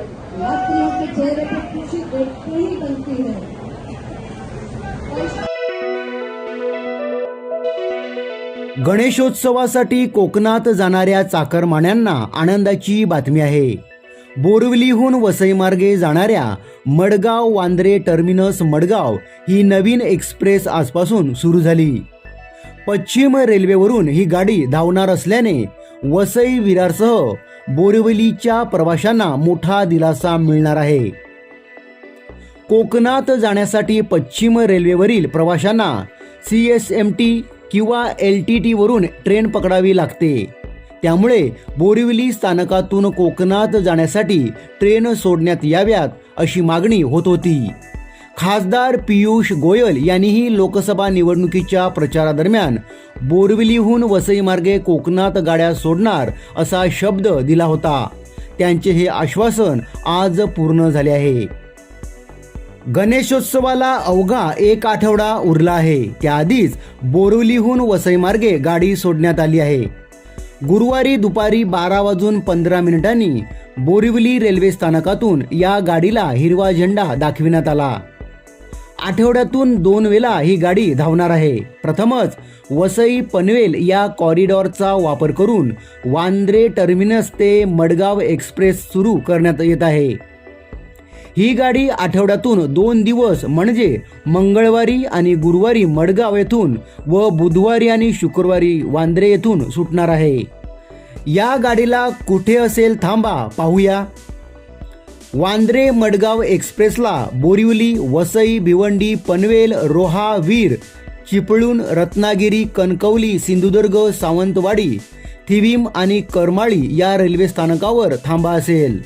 यात्रियों के चेहरे पर खुशी देखते ही बनती है गणेशोत्सवासाठी कोकणात जाणाऱ्या चाकरमान्यांना आनंदाची बातमी आहे. बोरवलीहून वसईमार्गे जाणाऱ्या मडगाव वांद्रे टर्मिनस मडगाव ही नवीन एक्सप्रेस आजपासून सुरू झाली. पश्चिम रेल्वेवरून ही गाडी धावणार असल्याने वसई विरारसह बोरिवलीच्या प्रवाशांना मोठा दिलासा मिळणार आहे. कोकणात जाण्यासाठी पश्चिम रेल्वेवरील प्रवाशांना सी एस एम टी किंवा एल टी टीवरून ट्रेन पकडावी लागते. त्यामुळे बोरिवली स्थानकातून कोकणात जाण्यासाठी ट्रेन सोडण्यात याव्यात अशी मागणी होत होती. खासदार पियुष गोयल यांनीही लोकसभा निवडणुकीच्या प्रचारादरम्यान बोरविलीहून वसईमार्गे कोकणात गाड्या सोडणार असा शब्द दिला होता. त्यांचे हे आश्वासन आज पूर्ण झाले आहे. गणेशोत्सवाला अवघा एक आठवडा उरला आहे. त्याआधीच बोरिवलीहून वसईमार्गे गाडी सोडण्यात आली आहे. गुरुवारी दुपारी बारा वाजून पंधरा मिनिटांनी बोरिवली रेल्वे स्थानकातून या गाडीला हिरवा झेंडा दाखविण्यात आला. आठवड्यातून दोन वेळा ही गाडी धावणार आहे. प्रथमच वसई पनवेल या कॉरिडॉरचा वापर करून वांद्रे टर्मिनस ते मडगाव एक्सप्रेस सुरू करण्यात येत आहे. ही गाडी आठवड्यातून दोन दिवस म्हणजे मंगळवारी आणि गुरुवारी मडगाव येथून व बुधवारी आणि शुक्रवारी वांद्रे येथून सुटणार आहे. या गाडीला कुठे असेल थांबा पाहूया. वांद्रे मडगाव एक्सप्रेसला बोरिवली वसई भिवंडी पनवेल रोहा वीर चिपळूण रत्नागिरी कणकवली सिंधुदुर्ग सावंतवाडी थिविम आणि करमाळी या रेल्वे स्थानकावर थांबा असेल.